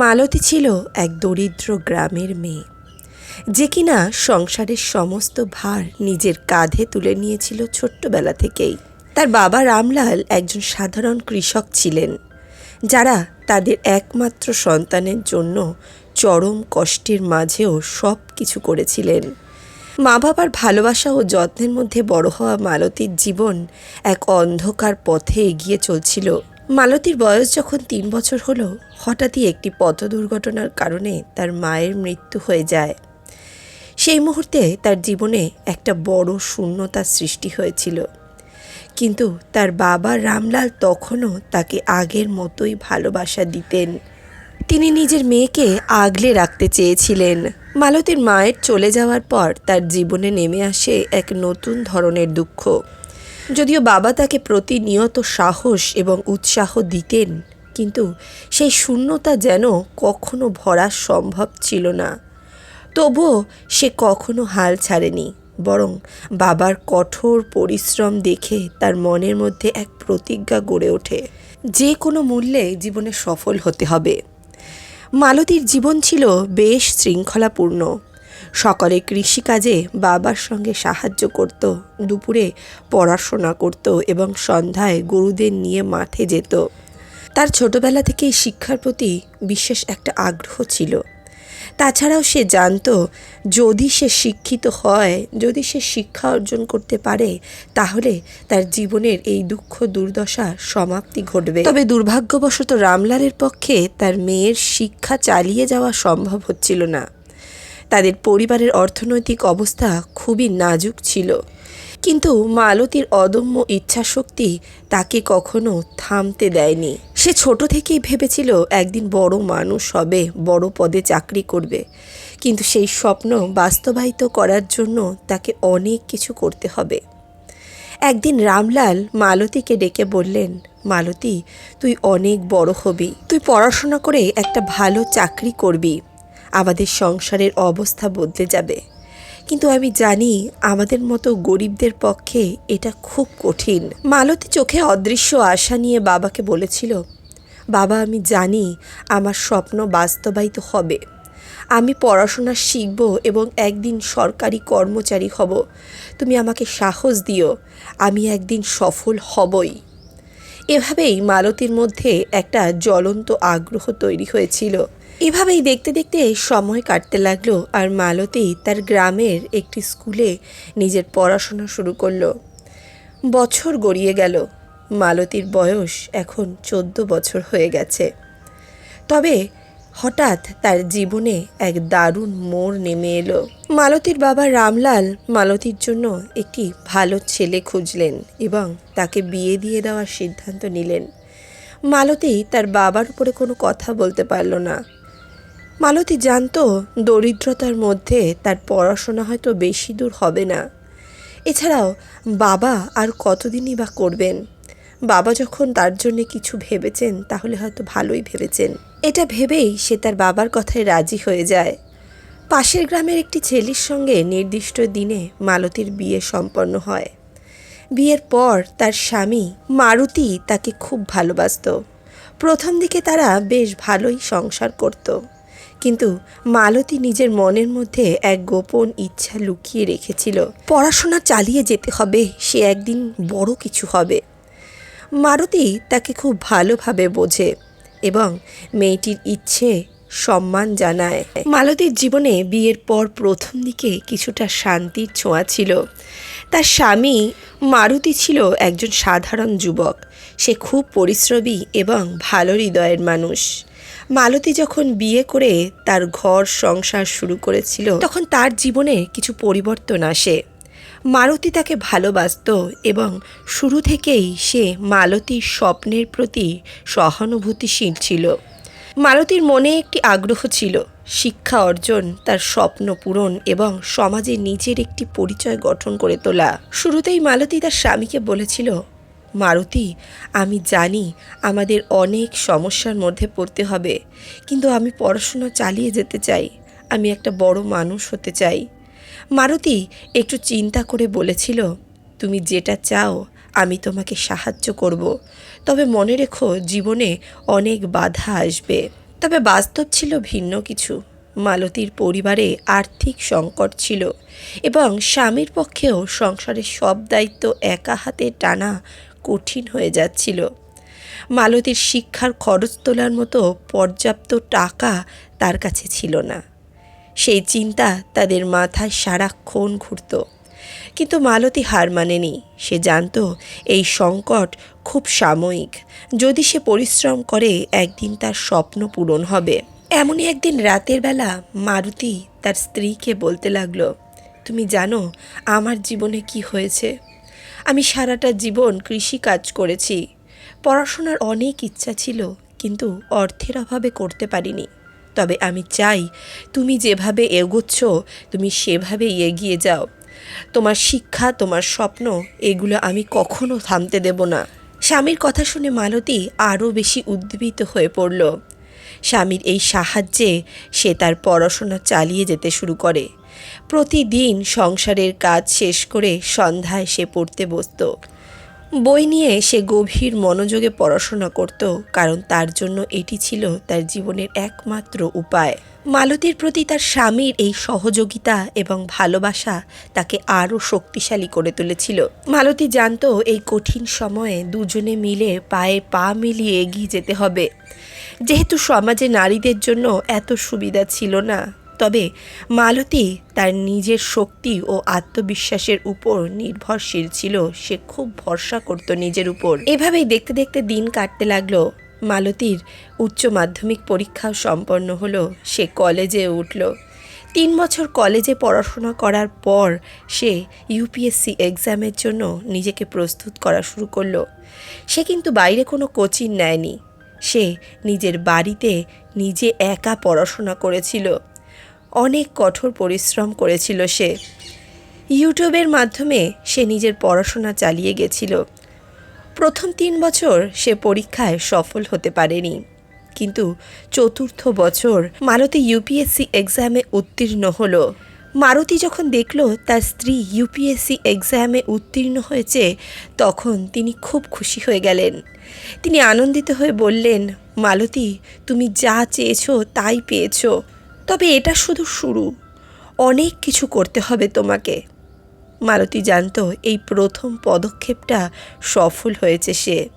মালতী ছিল এক দরিদ্র গ্রামের মেয়ে। যে কিনা সংসারের সমস্ত ভার নিজের কাঁধে তুলে নিয়েছিল ছোট্টবেলা থেকেই। তার বাবা রামলাল একজন সাধারণ কৃষক ছিলেন, যারা তাদের একমাত্র সন্তানের জন্য চরম কষ্টের মাঝেও সব কিছু করেছিলেন। মা বাবার ভালোবাসা ও যত্নের মধ্যে বড় হওয়া মালতীর জীবন এক অন্ধকার পথে এগিয়ে চলছিল। মালতীর বয়স যখন তিন বছর হলো, হঠাৎই একটি পথ দুর্ঘটনার কারণে তার মায়ের মৃত্যু হয়ে যায়। সেই মুহূর্তে তার জীবনে একটা বড় শূন্যতার সৃষ্টি হয়েছিল। কিন্তু তার বাবা রামলাল তখনও তাকে আগের মতোই ভালোবাসা দিতেন। তিনি নিজের মেয়েকে আগলে রাখতে চেয়েছিলেন। মালতীর মায়ের চলে যাওয়ার পর তার জীবনে নেমে আসে এক নতুন ধরনের দুঃখ। যদিও বাবা তাকে প্রতিনিয়ত সাহস এবং উৎসাহ দিতেন, কিন্তু সেই শূন্যতা যেন কখনো ভরা সম্ভব ছিল না। তবুও সে কখনো হাল ছাড়েনি, বরং বাবার কঠোর পরিশ্রম দেখে তার মনের মধ্যে এক প্রতিজ্ঞা গড়ে ওঠে, যে কোনো মূল্যে জীবনে সফল হতে হবে। মালতীর জীবন ছিল বেশ শৃঙ্খলাপূর্ণ সকালে কৃষিকাজে বাবার সঙ্গে সাহায্য করত, দুপুরে পড়াশোনা করত এবং সন্ধ্যায় গরুদের নিয়ে মাঠে যেত। তার ছোটবেলা থেকেই শিক্ষার প্রতি বিশেষ একটা আগ্রহ ছিল। তাছাড়াও সে জানতো, যদি সে শিক্ষিত হয়, যদি সে শিক্ষা অর্জন করতে পারে, তাহলে তার জীবনের এই দুঃখ দুর্দশা সমাপ্তি ঘটবে। তবে দুর্ভাগ্যবশত রামলালের পক্ষে তার মেয়ের শিক্ষা চালিয়ে যাওয়া সম্ভব হচ্ছিল না। তাদের পরিবারের অর্থনৈতিক অবস্থা খুবই নাজুক ছিল। কিন্তু মালতীর অদম্য ইচ্ছাশক্তি তাকে কখনো থামতে দেয়নি। সে ছোট থেকেই ভেবেছিল একদিন বড় মানুষ হবে, বড় পদে চাকরি করবে। কিন্তু সেই স্বপ্ন বাস্তবায়িত করার জন্য তাকে অনেক কিছু করতে হবে। একদিন রামলাল মালতীকে ডেকে বললেন, মালতী, তুই অনেক বড় হবি। তুই পড়াশোনা করে একটা ভালো চাকরি করবি। আমাদের সংসারের অবস্থা বদলে যাবে। কিন্তু আমি জানি আমাদের মতো গরিবদের পক্ষে এটা খুব কঠিন। মালতী চোখে অদৃশ্য আশা নিয়ে বাবাকে বলেছিল, বাবা, আমি জানি আমার স্বপ্ন বাস্তবায়িত হবে। আমি পড়াশোনা শিখব এবং একদিন সরকারি কর্মচারী হব। তুমি আমাকে সাহস দিও, আমি একদিন সফল হবই। এভাবেই মালতীর মধ্যে একটা জ্বলন্ত আগ্রহ তৈরি হয়েছিল। এভাবেই দেখতে দেখতে সময় কাটতে লাগল আর মালতী তার গ্রামের একটি স্কুলে নিজের পড়াশোনা শুরু করল। বছর গড়িয়ে গেল। মালতীর বয়স এখন চোদ্দ বছর হয়ে গেছে। তবে হঠাৎ তার জীবনে এক দারুণ মোড় নেমে এলো। মালতীর বাবা রামলাল মালতীর জন্য একটি ভালো ছেলে খুঁজলেন এবং তাকে বিয়ে দিয়ে দেওয়ার সিদ্ধান্ত নিলেন। মালতী তার বাবার উপরে কোনো কথা বলতে পারল না। মালতী জানতো দরিদ্রতার মধ্যে তার পড়াশোনা হয়তো বেশি দূর হবে না। এছাড়াও বাবা আর কতদিনই বা করবেন? বাবা যখন তার জন্য কিছু ভেবেছেন, তাহলে হয়তো ভালোই ভেবেছেন। এটা ভেবেই সে তার বাবার কথায় রাজি হয়ে যায়। পাশের গ্রামের একটি ছেলের সঙ্গে নির্দিষ্ট দিনে মালতীর বিয়ে সম্পন্ন হয়। বিয়ের পর তার স্বামী মারুতি তাকে খুব ভালোবাসত। প্রথম দিকে তারা বেশ ভালোই সংসার করত। কিন্তু মালতী নিজের মনের মধ্যে এক গোপন ইচ্ছা লুকিয়ে রেখেছিল। পড়াশোনা চালিয়ে যেতে হবে, সে একদিন বড় কিছু হবে। মারুতি তাকে খুব ভালোভাবে বোঝে এবং মেয়েটির ইচ্ছে সম্মান জানায়। মালতীর জীবনে বিয়ের পর প্রথম দিকে কিছুটা শান্তির ছোঁয়া ছিল। তার স্বামী মারুতি ছিল একজন সাধারণ যুবক। সে খুব পরিশ্রমী এবং ভালো হৃদয়ের মানুষ। মালতী যখন বিয়ে করে তার ঘর সংসার শুরু করেছিল, তখন তার জীবনে কিছু পরিবর্তন আসে। মারুতি তাকে ভালোবাসত এবং শুরু থেকেই সে মালতীর স্বপ্নের প্রতি সহানুভূতিশীল ছিল। মালতীর মনে একটি আগ্রহ ছিল, শিক্ষা অর্জন, তার স্বপ্ন পূরণ এবং সমাজে নিজের একটি পরিচয় গঠন করে তোলা। শুরুতেই মালতী তার স্বামীকে বলেছিল, মারুতি, আমি জানি আমাদের অনেক সমস্যার মধ্যে পড়তে হবে, কিন্তু আমি পড়াশোনা চালিয়ে যেতে চাই। আমি একটা বড় মানুষ হতে চাই। মারুতি একটু চিন্তা করে বলেছিল, তুমি যেটা চাও, আমি তোমাকে সাহায্য করব। তবে মনে রেখো, জীবনে অনেক বাধা আসবে তবে বাস্তব ছিল ভিন্ন কিছু। মালতীর পরিবারে আর্থিক সংকট ছিল এবং স্বামীর পক্ষেও সংসারের সব দায়িত্ব একা হাতে টানা কঠিন হয়ে যাচ্ছিল। মালতীর শিক্ষার খরচ তোলার মতো পর্যাপ্ত টাকা তার কাছে ছিল না। সেই চিন্তা তাদের মাথায় সারাক্ষণ ঘুরত। কিন্তু মালতী হার মানেনি। সে জানতো এই সংকট খুব সাময়িক। যদি সে পরিশ্রম করে, একদিন তার স্বপ্ন পূরণ হবে। এমনই একদিন রাতের বেলা মারুতি তার স্ত্রীকে বলতে লাগল, তুমি জানো আমার জীবনে কি হয়েছে? আমি সারাটা জীবন কৃষি কাজ করেছি। পড়াশোনার অনেক ইচ্ছা ছিল, কিন্তু অর্থের অভাবে করতে পারিনি। তবে আমি চাই তুমি যেভাবে এগোচ্ছ, তুমি সেভাবেই এগিয়ে যাও। তোমার শিক্ষা, তোমার স্বপ্ন, এগুলো আমি কখনো থামতে দেব না। স্বামীর কথা শুনে মালতী আরও বেশি উদ্দীপিত হয়ে পড়ল। স্বামীর এই সাহায্যে সে তার পড়াশোনা চালিয়ে যেতে শুরু করে। প্রতিদিন সংসারের কাজ শেষ করে সন্ধ্যায় সে পড়তে বসতো। বই নিয়ে সে গভীর মনোযোগে পড়াশোনা করত, কারণ তার জন্য এটি ছিল তার জীবনের একমাত্র উপায়। মালতীর প্রতি তার স্বামীর এই সহযোগিতা এবং ভালোবাসা তাকে আরও শক্তিশালী করে তুলেছিল। মালতী জানত এই কঠিন সময়ে দুজনে মিলে পায়ে পা মিলিয়ে এগিয়ে যেতে হবে। যেহেতু সমাজে নারীদের জন্য এত সুবিধা ছিল না তবে মালতী তার নিজের শক্তি ও আত্মবিশ্বাসের উপর নির্ভরশীল ছিল। সে খুব ভরসা করত নিজের উপর। এভাবেই দেখতে দেখতে দিন কাটতে লাগল। মালতীর উচ্চ মাধ্যমিক পরীক্ষাও সম্পন্ন হলো। সে কলেজে উঠল। তিন বছর কলেজে পড়াশোনা করার পর সে ইউপিএসসি এক্সামের জন্য নিজেকে প্রস্তুত করা শুরু করল। সে কিন্তু বাইরে কোনো কোচিং নেয়নি। সে নিজের বাড়িতে নিজে একা পড়াশোনা করেছিল। অনেক কঠোর পরিশ্রম করেছিল সে। ইউটিউবের মাধ্যমে সে নিজের পড়াশোনা চালিয়ে গেছিল। প্রথম তিন বছর সে পরীক্ষায় সফল হতে পারেনি। কিন্তু চতুর্থ বছর মালতী ইউপিএসসি এক্সামে উত্তীর্ণ হলো। মারুতি যখন দেখল তার স্ত্রী ইউপিএসসি এক্সামে উত্তীর্ণ হয়েছে, তখন তিনি খুব খুশি হয়ে গেলেন। তিনি আনন্দিত হয়ে বললেন মালতী তুমি যা চেয়েছো তাই পেয়েছ। তবে এটা শুধু শুরু। অনেক কিছু করতে হবে তোমাকে। মালতী জানত এই প্রথম পদক্ষেপটা সফল হয়েছে সে।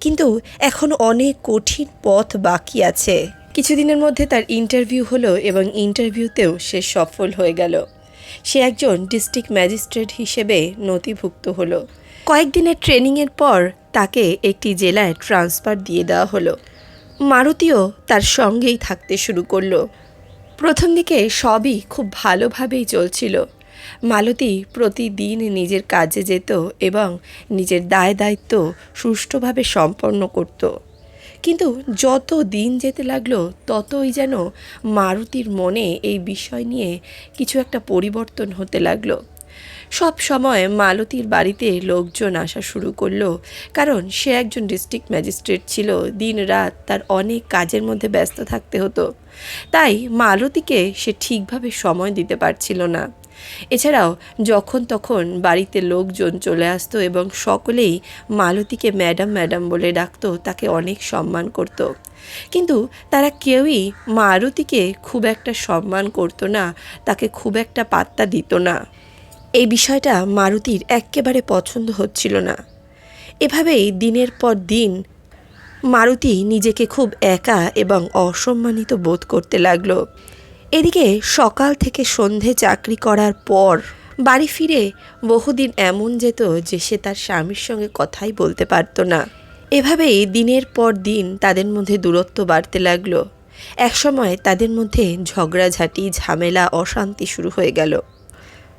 কিন্তু এখন অনেক কঠিন পথ বাকি আছে। কিছুদিনের মধ্যে তার ইন্টারভিউ হলো এবং ইন্টারভিউতেও সে সফল হয়ে গেল। সে একজন ডিস্ট্রিক্ট ম্যাজিস্ট্রেট হিসেবে নথিভুক্ত হলো। কয়েকদিনের ট্রেনিংয়ের পর তাকে একটি জেলায় ট্রান্সফার দিয়ে দেওয়া হলো। মারুতিও তার সঙ্গেই থাকতে শুরু করল। প্রথম দিকে সবই খুব ভালোভাবেই চলছিল। মালতী প্রতিদিন নিজের কাজে যেত এবং নিজের দায় দায়িত্ব সুষ্ঠুভাবে সম্পন্ন করত। কিন্তু যত দিন যেতে লাগল, ততই যেন মারুতির মনে এই বিষয় নিয়ে কিছু একটা পরিবর্তন হতে লাগল। সব সময় মালতীর বাড়িতে লোকজন আসা শুরু করল, কারণ সে একজন ডিস্ট্রিক্ট ম্যাজিস্ট্রেট ছিল, দিন রাত তার অনেক কাজের মধ্যে ব্যস্ত থাকতে হতো। তাই মালতীকে সে ঠিকভাবে সময় দিতে পারছিল না। এছাড়াও যখন তখন বাড়িতে লোকজন চলে আসতো এবং সকলেই মালতীকে ম্যাডাম ম্যাডাম বলে ডাকতো, তাকে অনেক সম্মান করত। কিন্তু তারা কেউই মারুতিকে খুব একটা সম্মান করতো না, তাকে খুব একটা পাত্তা দিত না। এই বিষয়টা মারুতির একেবারে পছন্দ হচ্ছিল না। এভাবেই দিনের পর দিন মারুতি নিজেকে খুব একা এবং অসম্মানিত বোধ করতে লাগল। এদিকে সকাল থেকে সন্ধে চাকরি করার পর বাড়ি ফিরে বহুদিন এমন যেত যে সে তার স্বামীর সঙ্গে কথাই বলতে পারতো না। এভাবেই দিনের পর দিন তাদের মধ্যে দূরত্ব বাড়তে লাগল। একসময় তাদের মধ্যে ঝগড়াঝাঁটি, ঝামেলা, অশান্তি শুরু হয়ে গেল।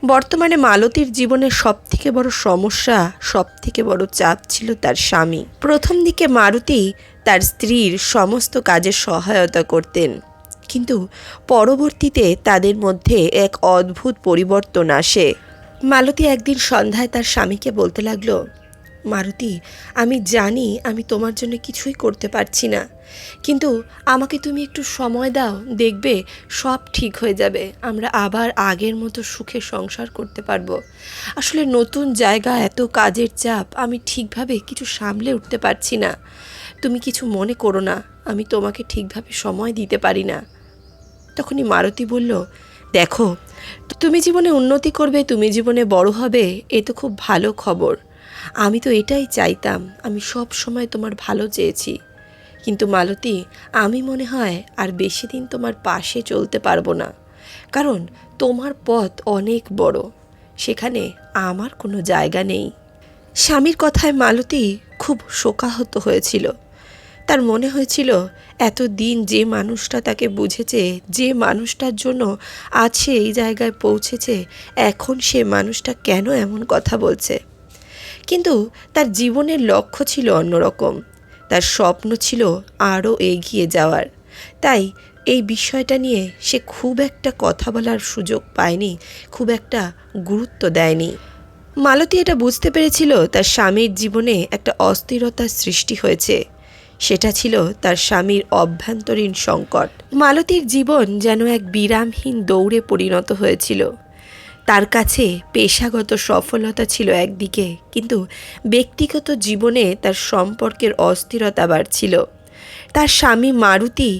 বর্তমানে মালতীর জীবনের সব থেকে বড় সমস্যা সব থেকে বড় চাপ ছিল তার স্বামী। প্রথম দিকে মারুতি তার স্ত্রীর সমস্ত কাজে সহায়তা করতেন। কিন্তু পরবর্তীতে তাদের মধ্যে এক অদ্ভুত পরিবর্তন আসে। মালতী একদিন সন্ধ্যায় তার স্বামীকে বলতে লাগল মারুতি, আমি জানি আমি তোমার জন্য কিছুই করতে পারছি না। কিন্তু আমাকে তুমি একটু সময় দাও, দেখবে সব ঠিক হয়ে যাবে। আমরা আবার আগের মতো সুখে সংসার করতে পারব। আসলে নতুন জায়গা, এত কাজের চাপ, আমি ঠিকভাবে কিছু সামলে উঠতে পারছি না। তুমি কিছু মনে করো না, আমি তোমাকে ঠিকভাবে সময় দিতে পারি না। তখনই মারুতি বলল, দেখো, তুমি জীবনে উন্নতি করবে, তুমি জীবনে বড় হবে, এ তো খুব ভালো খবর। আমি তো এটাই চাইতাম, আমি সব সময় তোমার ভালো চেয়েছি। কিন্তু মালতী, আমি মনে হয় আর বেশি দিন তোমার পাশে চলতে পারব না। কারণ তোমার পথ অনেক বড়, সেখানে আমার কোনো জায়গা নেই। স্বামীর কথায় মালতী খুব শোকাহত হয়েছিল। তার মনে হয়েছিল এত দিন যে মানুষটা তাকে বুঝেছে, যে মানুষটার জন্য আজ সে এই জায়গায় পৌঁছেছে, এখন সে মানুষটা কেন এমন কথা বলছে? কিন্তু তার জীবনের লক্ষ্য ছিল অন্যরকম। তার স্বপ্ন ছিল আরও এগিয়ে যাওয়ার। তাই এই বিষয়টা নিয়ে সে খুব একটা কথা বলার সুযোগ পায়নি, খুব একটা গুরুত্ব দেয়নি। মালতী এটা বুঝতে পেরেছিল তার স্বামীর জীবনে একটা অস্থিরতার সৃষ্টি হয়েছে। সেটা ছিল তার স্বামীর অভ্যন্তরীণ সংকট। মালতীর জীবন যেন এক বিরামহীন দৌড়ে পরিণত হয়েছিল। তার কাছে পেশাগত সফলতা ছিল একদিকে, কিন্তু ব্যক্তিগত জীবনে তার সম্পর্কের অস্থিরতা বাড়ছিল। তার স্বামী মারুতি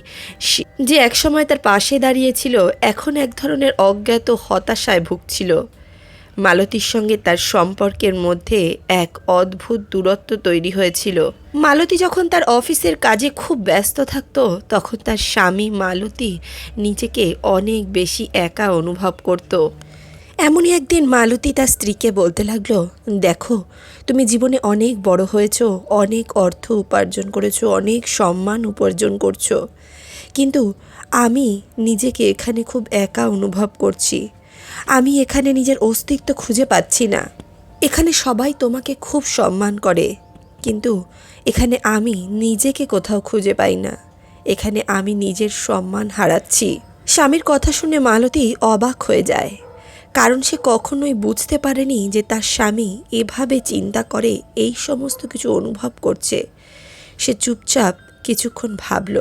যে একসময় তার পাশে দাঁড়িয়েছিল, এখন এক ধরনের অজ্ঞাত হতাশায় ভুগছিল। মালতীর সঙ্গে তার সম্পর্কের মধ্যে এক অদ্ভুত দূরত্ব তৈরি হয়েছিল। মালতী যখন তার অফিসের কাজে খুব ব্যস্ত থাকত, তখন তার স্বামী মালতী নিজেকে অনেক বেশি একা অনুভব করত। এমনই একদিন মালতী তার স্ত্রীকে বলতে লাগল, দেখো, তুমি জীবনে অনেক বড় হয়েছো, অনেক অর্থ উপার্জন করেছ, অনেক সম্মান উপার্জন করছ। কিন্তু আমি নিজেকে এখানে খুব একা অনুভব করছি। আমি এখানে নিজের অস্তিত্ব খুঁজে পাচ্ছি না। এখানে সবাই তোমাকে খুব সম্মান করে। কিন্তু এখানে আমি নিজেকে কোথাও খুঁজে পাই না। এখানে আমি নিজের সম্মান হারাচ্ছি। স্বামীর কথা শুনে মালতী অবাক হয়ে যায়। কারণ সে কখনোই বুঝতে পারেনি যে তার স্বামী এভাবে চিন্তা করে এই সমস্ত কিছু অনুভব করছে। সে চুপচাপ কিছুক্ষণ ভাবল।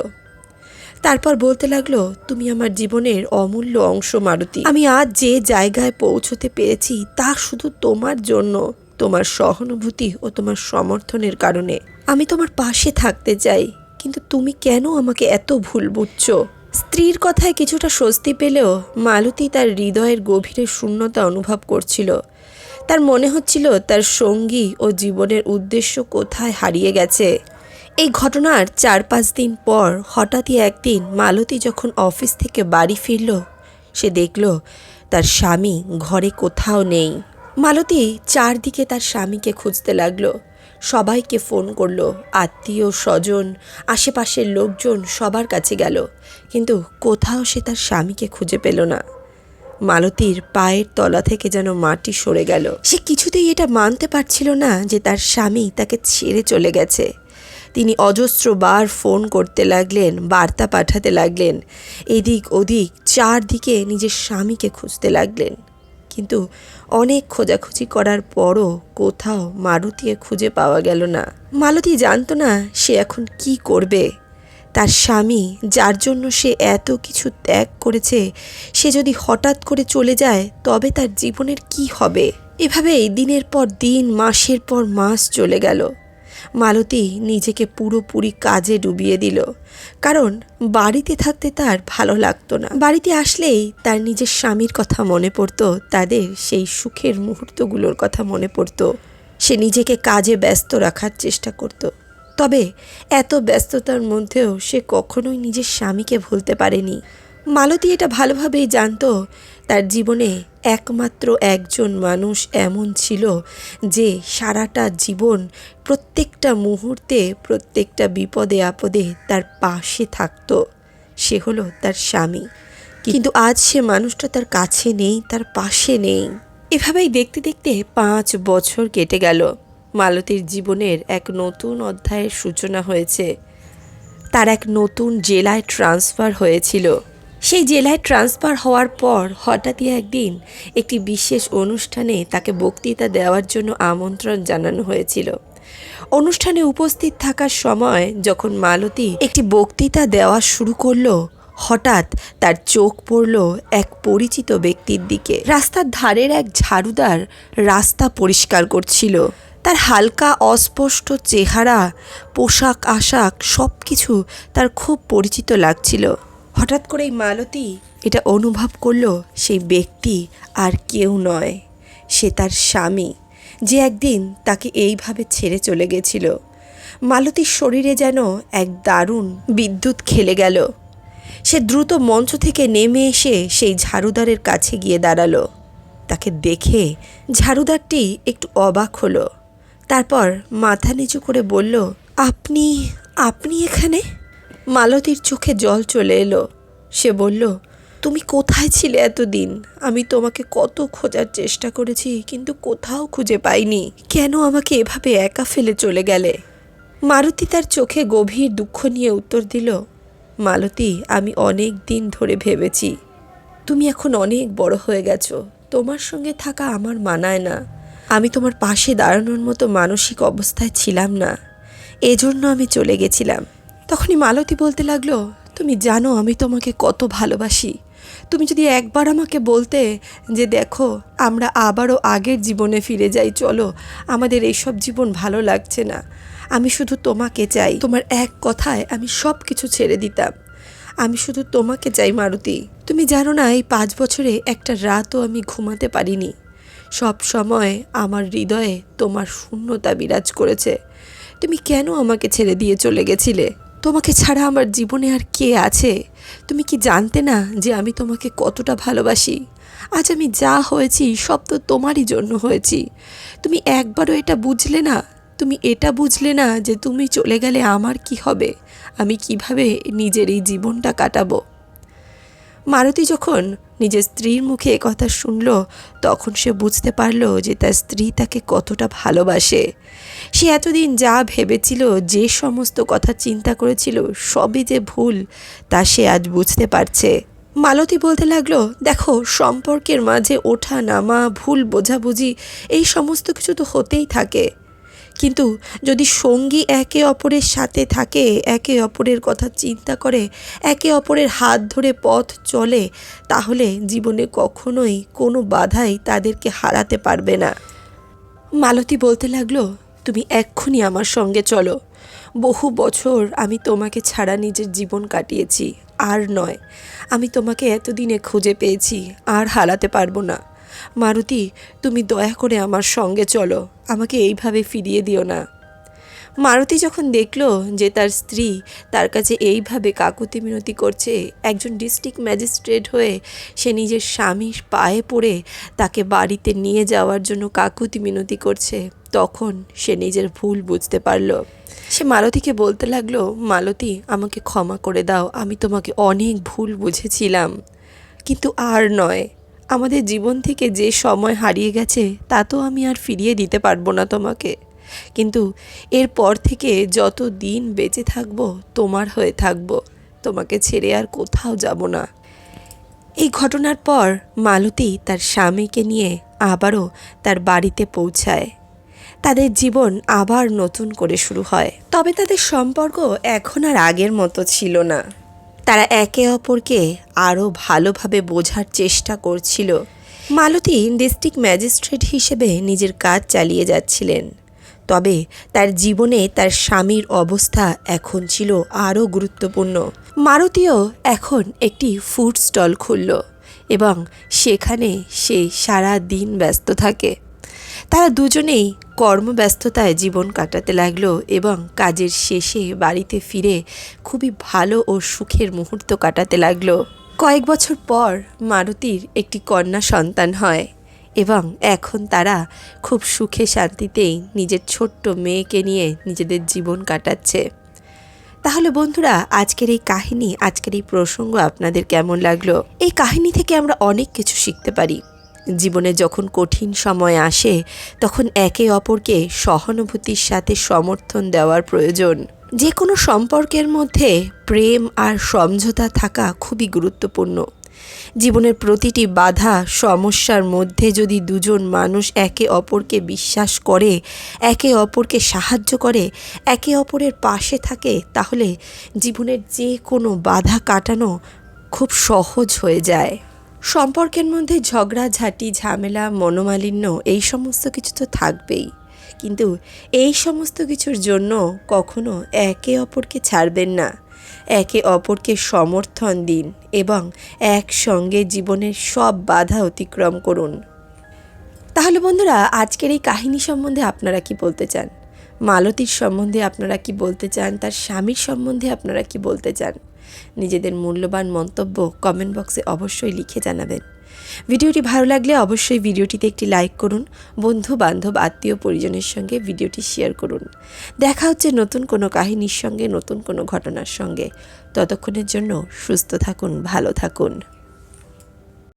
তারপর বলতে লাগল, তুমি আমার জীবনের অমূল্য অংশ, মারুতি। আমি আজ যে জায়গায় পৌঁছতে পেরেছি তা শুধু তোমার জন্য, তোমার সহানুভূতি ও তোমার সমর্থনের কারণে। আমি তোমার পাশে থাকতে চাই, কিন্তু তুমি কেন আমাকে এত ভুল বুঝছ? স্ত্রীর কথায় কিছুটা স্বস্তি পেলেও মালতী তার হৃদয়ের গভীরে শূন্যতা অনুভব করছিল। তার মনে হচ্ছিল তার সঙ্গী ও জীবনের উদ্দেশ্য কোথায় হারিয়ে গেছে। এই ঘটনার চার পাঁচ দিন পর হঠাৎই একদিন মালতী যখন অফিস থেকে বাড়ি ফিরল, সে দেখল তার স্বামী ঘরে কোথাও নেই। মালতী চারদিকে তার স্বামীকে খুঁজতে লাগল। সবাইকে ফোন করল, আত্মীয় স্বজন, আশেপাশের লোকজন সবার কাছে গেল, কিন্তু কোথাও সে তার স্বামীকে খুঁজে পেল না। মালতীর পায়ের তলা থেকে যেন মাটি সরে গেল। সে কিছুতেই এটা মানতে পারছিল না যে তার স্বামী তাকে ছেড়ে চলে গেছে। তিনি অজস্র বার ফোন করতে লাগলেন, বার্তা পাঠাতে লাগলেন, এদিক ওদিক চারদিকে নিজের স্বামীকে খুঁজতে লাগলেন। কিন্তু অনেক খোঁজাখুঁজি করার পরও কোথাও মারুতিকে খুঁজে পাওয়া গেল না। মালতী জানত না সে এখন কি করবে। তার স্বামী, যার জন্য সে এত কিছু ত্যাগ করেছে, সে যদি হঠাৎ করে চলে যায়, তবে তার জীবনের কি হবে? এভাবেই দিনের পর দিন, মাসের পর মাস চলে গেল। মালতী নিজেকে পুরোপুরি কাজে ডুবিয়ে দিল। কারণ বাড়িতে থাকতে তার ভালো লাগতো না। বাড়িতে আসলেই তার নিজের স্বামীর কথা মনে পড়তো, তাদের সেই সুখের মুহূর্তগুলোর কথা মনে পড়তো। সে নিজেকে কাজে ব্যস্ত রাখার চেষ্টা করত। তবে এত ব্যস্ততার মধ্যেও সে কখনোই নিজের স্বামীকে ভুলতে পারেনি। মালতী এটা ভালোভাবেই জানতো, তার জীবনে একমাত্র একজন মানুষ এমন ছিল যে সারাটা জীবন প্রত্যেকটা মুহূর্তে, প্রত্যেকটা বিপদে আপদে তার পাশে থাকতো। সে হলো তার স্বামী। কিন্তু আজ সে মানুষটা তার কাছে নেই, তার পাশে নেই। এভাবেই দেখতে দেখতে পাঁচ বছর কেটে গেল। মালতীর জীবনের এক নতুন অধ্যায়ের সূচনা হয়েছে। তার এক নতুন জেলায় ট্রান্সফার হয়েছিল। সেই জেলায় ট্রান্সফার হওয়ার পর হঠাৎই একদিন একটি বিশেষ অনুষ্ঠানে তাকে বক্তৃতা দেওয়ার জন্য আমন্ত্রণ জানানো হয়েছিল। অনুষ্ঠানে উপস্থিত থাকার সময় যখন মালতী একটি বক্তৃতা দেওয়া শুরু করল, হঠাৎ তার চোখ পড়ল এক পরিচিত ব্যক্তির দিকে। রাস্তার ধারের এক ঝাড়ুদার রাস্তা পরিষ্কার করছিল। তার হালকা, অস্পষ্ট চেহারা পোশাক আশাক সব কিছু তার খুব পরিচিত লাগছিল। হঠাৎ করেই মালতী এটা অনুভব করল সেই ব্যক্তি আর কেউ নয়। সে তার স্বামী, যে একদিন তাকে এইভাবে ছেড়ে চলে গেছিল। মালতীর শরীরে যেন এক দারুণ বিদ্যুৎ খেলে গেল। সে দ্রুত মঞ্চ থেকে নেমে এসে সেই ঝাড়ুদারের কাছে গিয়ে দাঁড়াল। তাকে দেখে ঝাড়ুদারটি একটু অবাক হলো। তারপর মাথা নিচু করে বলল, আপনি আপনি এখানে? মালতীর চোখে জল চলে এলো। সে বলল, তুমি কোথায় ছিলে এতদিন? আমি তোমাকে কত খোঁজার চেষ্টা করেছি, কিন্তু কোথাও খুঁজে পাইনি। কেন আমাকে এভাবে একা ফেলে চলে গেলে? মারুতি তার চোখে গভীর দুঃখ নিয়ে উত্তর দিল, মালতী, আমি অনেক দিন ধরে ভেবেছি। তুমি এখন অনেক বড় হয়ে গেছো। তোমার সঙ্গে থাকা আমার মানায় না। আমি তোমার পাশে দাঁড়ানোর মতো মানসিক অবস্থায় ছিলাম না। এজন্য আমি চলে গেছিলাম। তখনই মালতী বলতে লাগল, তুমি জানো আমি তোমাকে কত ভালোবাসি। তুমি যদি একবার আমাকে বলতে যে দেখো, আমরা আবারও আগের জীবনে ফিরে যাই, চলো, আমাদের এইসব জীবন ভালো লাগছে না। আমি শুধু তোমাকে চাই। তোমার এক কথায় আমি সব কিছু ছেড়ে দিতাম। আমি শুধু তোমাকে চাই, মারুতি। তুমি জানো না, এই পাঁচ বছরে একটা রাতও আমি ঘুমাতে পারিনি। সব সময় আমার হৃদয়ে তোমার শূন্যতা বিরাজ করেছে। তুমি কেন আমাকে ছেড়ে দিয়ে চলে গেছিলে? তোমাকে ছাড়া আমার জীবনে আর কে আছে? তুমি কি জানতে না যে আমি তোমাকে কতটা ভালোবাসি? আজ আমি যা হয়েছি, সব তো তোমারই জন্য হয়েছি। তুমি একবারও এটা বুঝলে না? তুমি এটা বুঝলে না যে তুমি চলে গেলে আমার কি হবে? আমি কীভাবে নিজের এই জীবনটা কাটাবো? মারুতি যখন নিজের স্ত্রীর মুখে কথা শুনল, তখন সে বুঝতে পারল যে তার স্ত্রী তাকে কতটা ভালোবাসে। সে এতদিন যা ভেবেছিল, যে সমস্ত কথা চিন্তা করেছিল, সবই যে ভুল, তা সে আজ বুঝতে পারছে। মালতী বলতে লাগল, দেখো, সম্পর্কের মাঝে ওঠা নামা ভুল বোঝাবুঝি, এই সমস্ত কিছু তো হতেই থাকে। কিন্তু যদি সঙ্গী একে অপরের সাথে থাকে, একে অপরের কথা চিন্তা করে, একে অপরের হাত ধরে পথ চলে, তাহলে জীবনে কখনোই কোনো বাধাই তাদেরকে হারাতে পারবে না। মালতী বলতে লাগল, তুমি এক্ষুনি আমার সঙ্গে চলো। বহু বছর আমি তোমাকে ছাড়া নিজের জীবন কাটিয়েছি, আর নয়, আমি তোমাকে এতদিনে খুঁজে পেয়েছি, আর হারাতে পারব না। মারুতি, তুমি দয়া করে আমার সঙ্গে চলো। আমাকে এইভাবে ফিরিয়ে দিও না। মারুতি যখন দেখল যে তার স্ত্রী তার কাছে এইভাবে কাকুতি মিনতি করছে, একজন ডিস্ট্রিক্ট ম্যাজিস্ট্রেট হয়ে সে নিজের স্বামীর পায়ে পড়ে তাকে বাড়িতে নিয়ে যাওয়ার জন্য কাকুতি মিনতি করছে, তখন সে নিজের ভুল বুঝতে পারল। সে মালতীকে বলতে লাগল, মালতী, আমাকে ক্ষমা করে দাও, আমি তোমাকে অনেক ভুল বুঝেছিলাম। কিন্তু আর নয় আমাদের জীবন থেকে যে সময় হারিয়ে গেছে, তা তো আমি আর ফিরিয়ে দিতে পারব না তোমাকে। কিন্তু এরপর থেকে যত দিন বেঁচে থাকব, তোমার হয়ে থাকব। তোমাকে ছেড়ে আর কোথাও যাব না। এই ঘটনার পর মালতী তার স্বামীকে নিয়ে আবারও তার বাড়িতে পৌঁছায়। তাদের জীবন আবার নতুন করে শুরু হয়। তবে তাদের সম্পর্ক এখন আর আগের মতো ছিল না। তারা একে অপরকে আরও ভালোভাবে বোঝার চেষ্টা করছিল। মালতী ডিস্ট্রিক্ট ম্যাজিস্ট্রেট হিসেবে নিজের কাজ চালিয়ে যাচ্ছিলেন। তবে তার জীবনে তার স্বামীর অবস্থা এখন ছিল আরও গুরুত্বপূর্ণ। মারুতিও এখন একটি ফুড স্টল খুলল এবং সেখানে সে সারা দিন ব্যস্ত থাকে। তারা দুজনেই কর্মব্যস্ততায় জীবন কাটাতে লাগল এবং কাজের শেষে বাড়িতে ফিরে খুবই ভালো ও সুখের মুহূর্ত কাটাতে লাগল। কয়েক বছর পর মারুতির একটি কন্যা সন্তান হয় এবং এখন তারা খুব সুখে শান্তিতেই নিজের ছোট্ট মেয়েকে নিয়ে নিজেদের জীবন কাটাচ্ছে। তাহলে বন্ধুরা, আজকের এই কাহিনী, আজকের এই প্রসঙ্গ আপনাদের কেমন লাগল? এই কাহিনী থেকে আমরা অনেক কিছু শিখতে পারি। জীবনে যখন কঠিন সময় আসে, তখন একে অপরকে সহানুভূতির সাথে সমর্থন দেওয়ার প্রয়োজন। যে কোনো সম্পর্কের মধ্যে প্রেম আর সমঝোতা থাকা খুবই গুরুত্বপূর্ণ। জীবনের প্রতিটি বাধা সমস্যার মধ্যে যদি দুজন মানুষ একে অপরকে বিশ্বাস করে, একে অপরকে সাহায্য করে, একে অপরের পাশে থাকে, তাহলে জীবনের যে কোনো বাধা কাটানো খুব সহজ হয়ে যায়। সম্পর্কের মধ্যে ঝগড়া, ঝাঁটি, ঝামেলা, মনোমালিন্য, এই সমস্ত কিছু তো থাকবেই। কিন্তু এই সমস্ত কিছুর জন্য কখনো একে অপরকে ছাড়বেন না। একে অপরকে সমর্থন দিন এবং একসঙ্গে জীবনের সব বাধা অতিক্রম করুন। তাহলে বন্ধুরা, আজকের এই কাহিনী সম্বন্ধে আপনারা কি বলতে চান? মালতীর সম্বন্ধে আপনারা কি বলতে চান? তার স্বামীর সম্বন্ধে আপনারা কি বলতে চান? নিজেদের মূল্যবান মন্তব্য কমেন্ট বক্সে অবশ্যই লিখে জানাবেন। ভিডিওটি ভালো লাগলে অবশ্যই ভিডিওটিতে একটি লাইক করুন বন্ধু বান্ধব আত্মীয় পরিজনের সঙ্গে ভিডিওটি শেয়ার করুন। দেখা হচ্ছে নতুন কোনো কাহিনীর সঙ্গে, নতুন কোনো ঘটনার সঙ্গে। ততক্ষণের জন্য সুস্থ থাকুন, ভালো থাকুন।